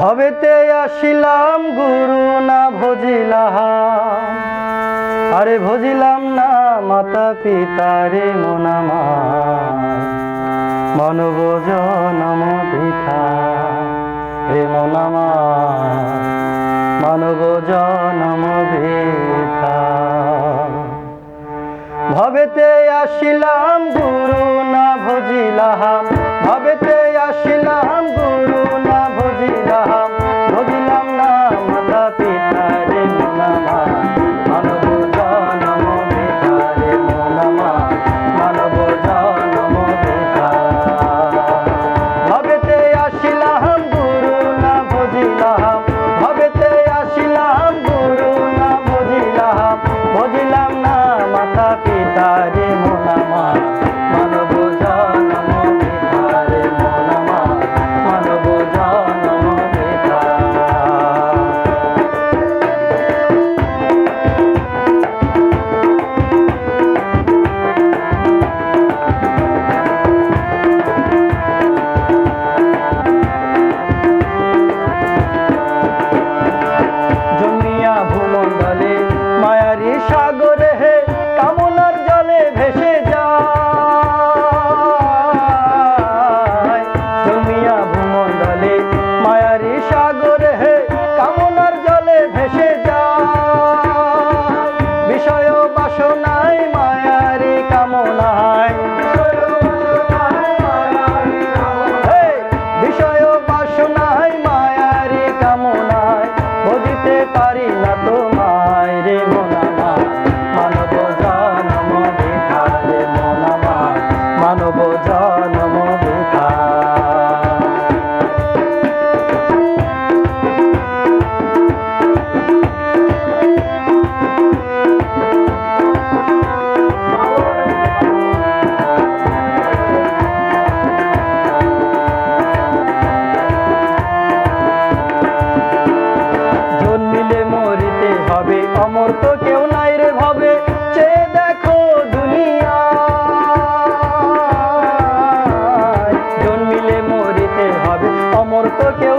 ভবেতে আসিলাম, গুরু না ভজিলাম। আরে ভজিলাম না, মাতা পিতা রে মনামা মানব জনম বৃথা রে মনামা মানব জনম বৃথা ভবেতে আসিলাম, গুরু না তারে মন আমার পারি না তো? অমর তো কেউ